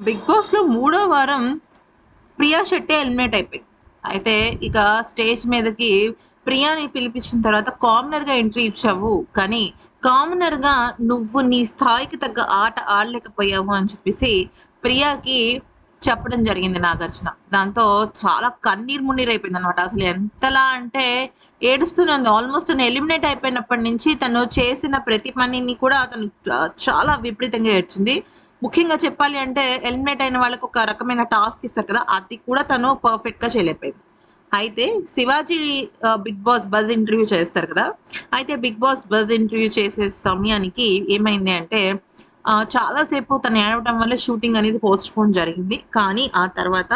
Big బాస్లో మూడో వారం ప్రియా శెట్టి ఎలిమినేట్ అయిపోయింది. అయితే ఇక స్టేజ్ మీదకి ప్రియాని పిలిపించిన తర్వాత కామనర్గా ఎంట్రీ ఇచ్చావు కానీ కామనర్గా నువ్వు నీ స్థాయికి తగ్గ ఆట ఆడలేకపోయావు అని చెప్పేసి ప్రియాకి చెప్పడం జరిగింది నాగార్జున. దాంతో చాలా కన్నీర్ మున్నీర్ అయిపోయింది అనమాట అసలు ఎంతలా అంటే ఏడుస్తూనే ఉంది. ఆల్మోస్ట్ తను ఎలిమినేట్ అయిపోయినప్పటి నుంచి తను చేసిన ప్రతి పనిని కూడా తను చాలా విపరీతంగా ఏడ్చింది. ముఖ్యంగా చెప్పాలి అంటే ఎలిమినేట్ అయిన వాళ్ళకు ఒక రకమైన టాస్క్ ఇస్తారు కదా అది కూడా తను పర్ఫెక్ట్గా చేయలేకపోయింది. అయితే Shivaji Bigg Boss Buzz interview చేస్తారు కదా అయితే బిగ్ బాస్ బజ్ ఇంటర్వ్యూ చేసే సమయానికి ఏమైంది అంటే చాలాసేపు తను ఏడవటం వల్ల షూటింగ్ అనేది పోస్ట్ పోన్ జరిగింది. కానీ ఆ తర్వాత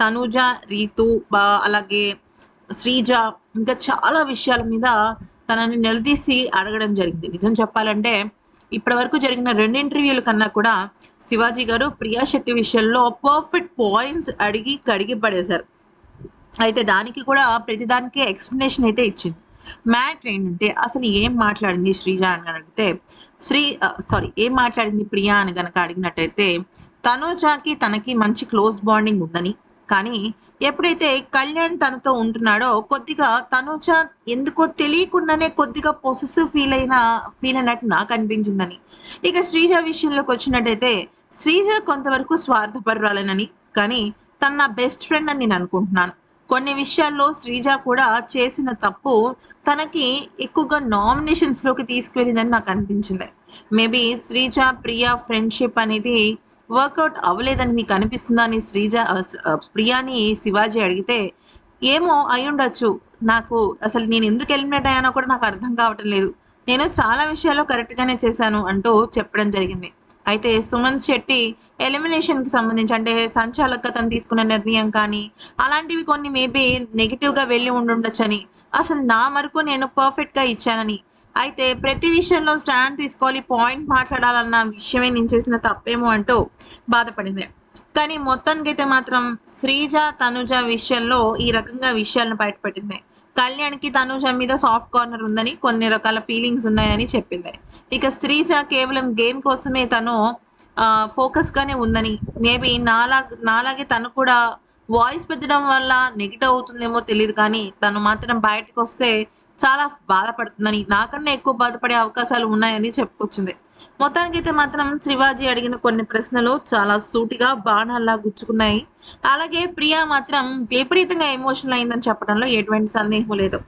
తనుజ రీతు బా- అలాగే శ్రీజ ఇంకా చాలా విషయాల మీద తనని నిలదీసి అడగడం జరిగింది. నిజం చెప్పాలంటే ఇప్పటి వరకు జరిగిన రెండు ఇంటర్వ్యూల కన్నా కూడా శివాజీ గారు ప్రియా శెట్టి విషయంలో పర్ఫెక్ట్ పాయింట్స్ అడిగి కడిగి పడేశారు. అయితే దానికి కూడా ప్రతిదానికి ఎక్స్ప్లెనేషన్ అయితే ఇచ్చింది. మ్యాట్ ఏంటంటే అసలు ఏం మాట్లాడింది శ్రీజ అని అడిగితే శ్రీ సారీ ఏం మాట్లాడింది ప్రియా అని కనుక అడిగినట్టయితే తనుజాకి తనకి మంచి క్లోజ్ బాండింగ్ ఉందని కానీ ఎప్పుడైతే కళ్యాణ్ తనతో ఉంటున్నాడో కొద్దిగా తనుజ ఎందుకో తెలియకుండానే కొద్దిగా పొసెసివ్ ఫీల్ అయిన ఫీల్ అయినట్టు నాకు అనిపించిందని. ఇక శ్రీజ విషయంలోకి వచ్చినట్టయితే శ్రీజ కొంతవరకు స్వార్థపరురాలనని కానీ తన నా బెస్ట్ ఫ్రెండ్ అని నేను అనుకుంటున్నాను. కొన్ని విషయాల్లో శ్రీజ కూడా చేసిన తప్పు తనకి ఎక్కువగా నామినేషన్స్లోకి తీసుకువెళ్ళిందని నాకు అనిపించింది. మేబీ శ్రీజ ప్రియా ఫ్రెండ్షిప్ అనేది వర్కౌట్ అవ్వలేదని మీకు అనిపిస్తుందా అని శ్రీజ ప్రియాని శివాజీ అడిగితే ఏమో అయి ఉండొచ్చు. నాకు అసలు నేను ఎందుకు ఎలిమినేట్ అయ్యానో కూడా నాకు అర్థం కావటం లేదు. నేను చాలా విషయాల్లో కరెక్ట్గానే చేశాను అంటూ చెప్పడం జరిగింది. అయితే సుమన్ శెట్టి ఎలిమినేషన్కి సంబంధించి అంటే సంచాలక తను తీసుకున్న నిర్ణయం కానీ అలాంటివి కొన్ని మేబీ నెగిటివ్గా వెళ్ళి ఉండుండొచ్చని. అసలు నా మరకు నేను పర్ఫెక్ట్గా ఇచ్చానని. అయితే ప్రతి విషయంలో స్టాండ్ తీసుకోవాలి పాయింట్ మాట్లాడాలన్న విషయమే నేను చేసిన తప్పేమో అంటూ బాధపడింది. కానీ మొత్తానికైతే మాత్రం శ్రీజ తనుజ విషయంలో ఈ రకంగా విషయాలను బయటపెట్టింది. కళ్యాణ్కి తనుజ మీద సాఫ్ట్ కార్నర్ ఉందని కొన్ని రకాల ఫీలింగ్స్ ఉన్నాయని చెప్పింది. ఇక శ్రీజ కేవలం గేమ్ కోసమే తను ఫోకస్గానే ఉందని మేబీ నాలా నాలాగే తను కూడా వాయిస్ పెట్టడం వల్ల నెగిటివ్ అవుతుందేమో తెలియదు కానీ తను మాత్రం బయటకు వస్తే చాలా బాధపడుతుందని నాకన్నా ఎక్కువ బాధపడే అవకాశాలు ఉన్నాయని చెప్పుకొచ్చింది. మొత్తానికైతే మాత్రం శివాజీ అడిగిన కొన్ని ప్రశ్నలు చాలా సూటిగా బాణాల్లా గుచ్చుకున్నాయి. అలాగే ప్రియా మాత్రం విపరీతంగా ఎమోషనల్ అయిందని చెప్పడంలో ఎటువంటి సందేహం లేదు.